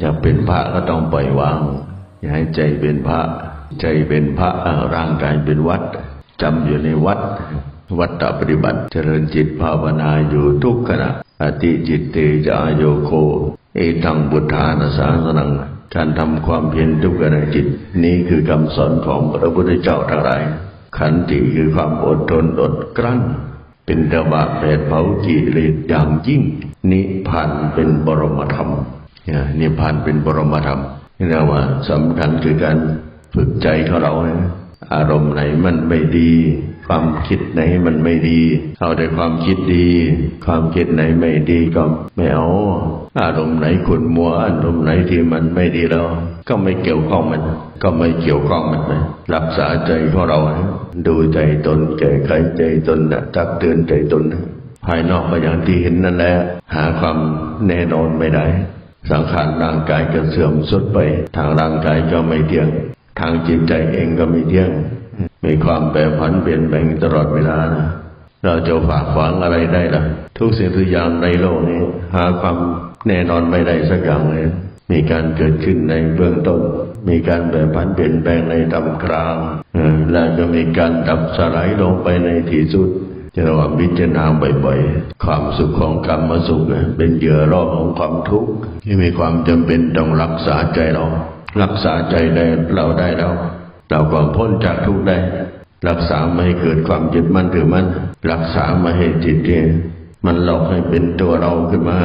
อยากเป็นพระก็ต้องปล่อยวาง อย่าให้ใจเป็นพระ ใจเป็นพระร่างกายเป็นวัดจำอยู่ในวัด วัดตปฏิบัติ เจริญจิตภาวนาอยู่ทุกขณะอติจิตเตจะอโยโค เอตังบุทานาสาสนังการทำความเพียรทุกขณะจิต นี้คือคำสอนของพระพุทธเจ้าทั้งหลายขันติคือความอดทนอดกลั้น เป็นตบะแผดเผากิเลสอย่างยิ่ง นิพพานเป็นบรมธรรม นี่ยนิพพานเป็นบรมธรรมนี่เรียกว่าสำคัญคือการฝึกใจของเรานะอารมณ์ไหนมันไม่ดี ความคิดไหนมันไม่ดี เอาแต่ความคิดดี ความคิดไหนไม่ดีก็ไม่เอา อารมณ์ไหนขุ่นมัวอารมณ์ไหนที่มันไม่ดีแล้ว ก็ไม่เกี่ยวข้องมัน ก็ไม่เกี่ยวข้องมันไปรักษาใจของเรา ดูใจตนแก้ไขใจตนนะตักเตือนใจตนนะภายนอกก็อย่างที่เห็นนั่นแหละหาความแน่นอนไม่ได้ สังขารร่างกายก็เสื่อมสุดไป ทางร่างกายก็ไม่เที่ยง ทางจิตใจเองก็ไม่เที่ยง มีความแปรผันเปลี่ยนแปลงตลอดเวลานะเราจะฝากฝังอะไรได้ล่ะ ทุกสิ่งทุกอย่างในโลกนี้ หาความแน่นอนไม่ได้สักอย่างเลยมีการเกิดขึ้นในเบื้องต้น มีการแปรผันเปลี่ยนแปลงในตำกลางและก็มีการดับสลายลงไปในที่สุด จะระวังพิจารณาบ่อยๆ ความสุขของกรรมสุขเป็นเหยื่อรอบของความทุกข์ที่มีความจำเป็นต้องรักษาใจเรา รักษาใจได้เราได้แล้วเราก็พ้นจากทุกข์ได้ รักษาไม่ให้เกิดความยึดมั่นถือมั่นรักษาไม่ให้จิตเนี่ย มันหลอกให้เป็นตัวเราขึ้นมา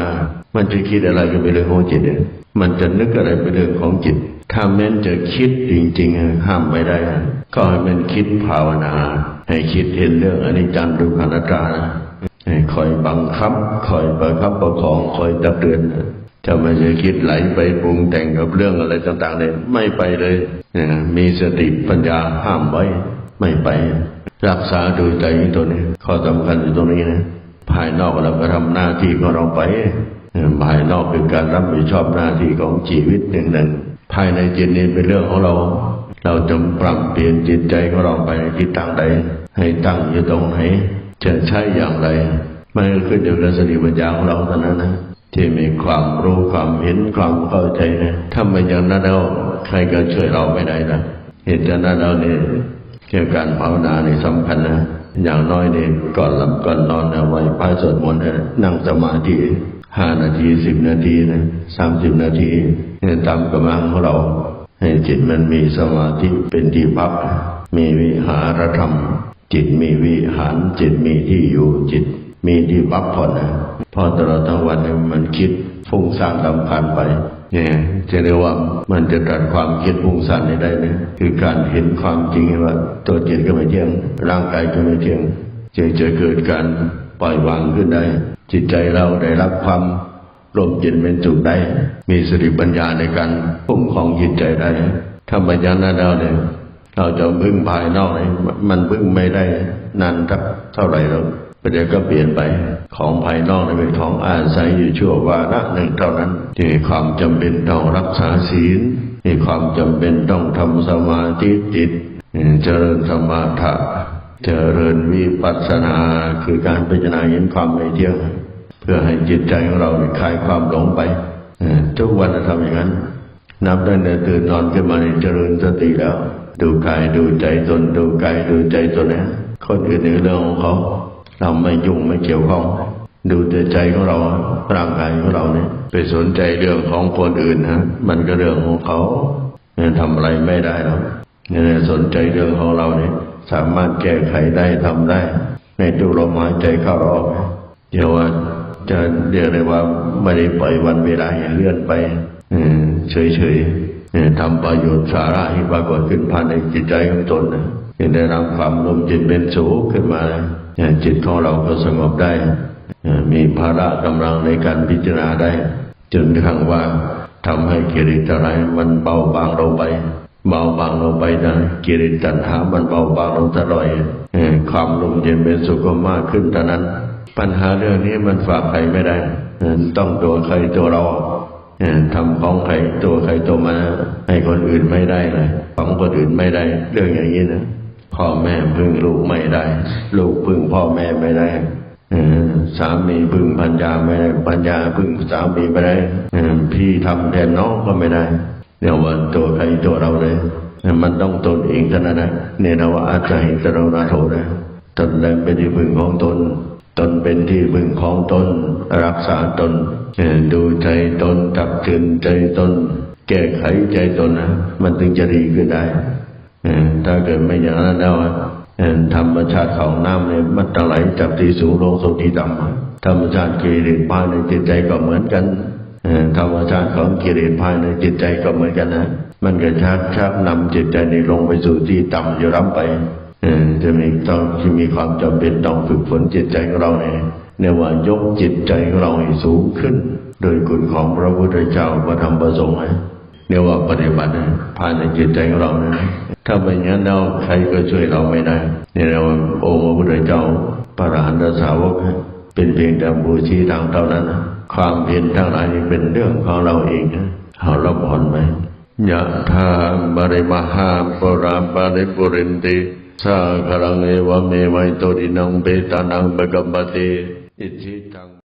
มันจะคิดอะไรก็เป็นเรื่องของจิตเนี่ยมันจะนึกอะไรเป็นเรื่องของจิต ถ้าแม้นจะคิดจริงๆห้ามไม่ได้ ก็ให้มันคิดภาวนา ให้คิดเห็นเรื่องอนิจจังทุกขังอนัตตานะให้คอยบังคับ คอยประคับประคองคอยตักเตือนจะไม่จะคิดไหลไปปรุงแต่งกับเรื่องอะไรต่าง ๆเนี่ยไม่ไปเลยนะมีสติปัญญาห้ามไว้ ไม่ไป รักษาดูใจอยู่ตัวนี้ข้อสำคัญอยู่ตรงนี้นะ ภายนอกเราก็ทำหน้าที่ของเราไป ภายนอกคือการรับผิดชอบหน้าที่ของชีวิตหนึ่งหนึ่งภายในจิตนี้เป็นเรื่องของเรา เราจงปรับเปลี่ยนจิตใจของเราไปทิศทางใด ให้ตั้งอยู่ตรงไหนจะใช้อย่างไรมันก็ขึ้นอยู่กับสติปัญญาของเราเท่านั้นนะที่มีความรู้ความเห็นความเข้าใจนะถ้าไม่อย่างนั้นแล้วใครก็ช่วยเราไม่ได้นะเหตุฉะนั้นเราเนี่ยเกี่ยวกับการภาวนาเนี่ยสำคัญนะ อย่างน้อยเนี่ยก่อนหลับก่อนนอนนะไหว้พระสวดมนต์นั่งสมาธิห้านาทีสิบนาทีนะสามสิบนาทีเนี่ยตามกำลังของเรา ให้จิตมันมีสมาธิเป็นที่พัก มีวิหารธรรม จิตมีวิหาร จิตมีที่อยู่จิต มีที่พักผ่อนนะพอตลอดทั้งวันเนี่ยมันคิดฟุ้งซ่านลำคาญไป เนี่ยจะเรียกว่ามันจะตัดความคิดฟุ้งซ่นนี้ได้นะคือการเห็นความจริงว่าตัวจิตก็ไม่เที่ยง ร่างกายก็ไม่เที่ยงจึงจะเกิดการปล่อยวางขึ้นได้ จิตใจเราได้รับความร่มเย็นเป็นสุขได้ มีสติปัญญาในการพุ่มของจิตใจได้ถ้าปัญญานั้นแล้วเนี่ยเราจะพึ่งภายนอกเนี่ยมันพึ่งไม่ได้นานเท่าไหร่หรอก ประเดี๋ยวก็เปลี่ยนไปของภายนอกเนี่ยเป็นของอาศัยอยู่ชั่ววาระหนึ่งเท่านั้นที่มีความจำเป็นต้องรักษาศีลมีความจำเป็นต้องทำสมาธิจิตเจริญสมาธิเจริญวิปัสสนาคือการพิจารณาเห็นความไม่เที่ยงเพื่อให้จิตใจของเราคลายความหลงไปทุกวันเราทำอย่างนั้น นับตั้งแต่ตื่นนอนขึ้นมาในเจริญสติแล้ว ดูกายดูใจตนดูกายดูใจตนนะคนอื่นในเรื่องของเขา เราไม่ยุ่งไม่เกี่ยวข้อง ดูแต่ใจของเราร่างกายของเราเนี่ยไปสนใจเรื่องของคนอื่นนะมันก็เรื่องของเขาเนี่ยทำอะไรไม่ได้หรอกเนี่ยสนใจเรื่องของเราเนี่ยสามารถแก้ไขได้ทำได้ ในทุกลมหายใจเข้าออกเดี๋ยวว่าจะเรียกได้ว่าไม่ได้ปล่อยวันเวลาให้เลื่อนไปเฉยๆทำประโยชน์สาระให้ปรากฏขึ้นภายในจิตใจของตนนะ จะได้รับความลมจิตเป็นสูงขึ้นมาจิตของเราก็สงบได้ มีภาระกำลังในการพิจารณาได้ จนกระทั่งว่าทำให้กิเลสอะไรมันเบาบางลงไป เบาบางลงไปนะกิเลสตัณหามันเบาบางลงตลอดความลมเย็นเป็นสุขก็มากขึ้นเท่านั้น ปัญหาเรื่องนี้มันฝากใครไม่ได้ ต้องตัวใครตัวเราทำของใครตัวใครตัวมาให้คนอื่นไม่ได้เลยของคนอื่นไม่ได้ เรื่องอย่างนี้นะ พ่อแม่พึ่งลูกไม่ได้ ลูกพึ่งพ่อแม่ไม่ได้สามีพึ่งปัญญาไม่ได้ปัญญาพึ่งสามีไม่ได้พี่ทำแทนน้องก็ไม่ได้เนี่ยว่าตัวใครตัวเราเลยมันต้องตนเองเท่านั้นนะเนี่ยนะว่าอาจจะเห็นแต่เรานาโถนะตนแรงเป็นที่พึ่งของตน ตนเป็นที่พึ่งของตน รักษาตนดูใจตนจับถึงใจตน แก้ไขใจตนนะมันถึงจะดีขึ้นได้ ถ้าเกิดไม่อย่างนั้นแล้วธรรมชาติของน้ำเนี่ยมันจะไหลจากที่สูงลงสู่ที่ต่ำธรรมชาติกิเลสภายในจิตใจก็เหมือนกันธรรมชาติของกิเลสภายในจิตใจก็เหมือนกันนะมันก็ชักชักนำจิตใจนี้ลงไปสู่ที่ต่ำอยู่ร่ำไปจะมีต้องที่มีความจำเป็นต้องฝึกฝนจิตใจของเราเนี่ยเนี่ยว่ายกจิตใจของเราให้สูงขึ้น โดยคุณของพระพุทธเจ้าพระธรรมพระสงฆ์นะเนี่ยว่าปฏิบัติภายในจิตใจของเรานะ ถ้าไม่งั้นเราใครก็ช่วยเราไม่ได้เนี่ยเราองค์พระพุทธเจ้าพระอรหันตสาวกเป็นเพียงแต่ผู้ชี้ทางเท่านั้นนะความเพียรทั้งหลายนี่เป็นเรื่องของเราเองนะเอาเราผ่อนไหมยะธาบริมหาปราปริปุรินติสาครังเอวเมวัยโตดินังเปตานังเบกัมปติอิทิตัง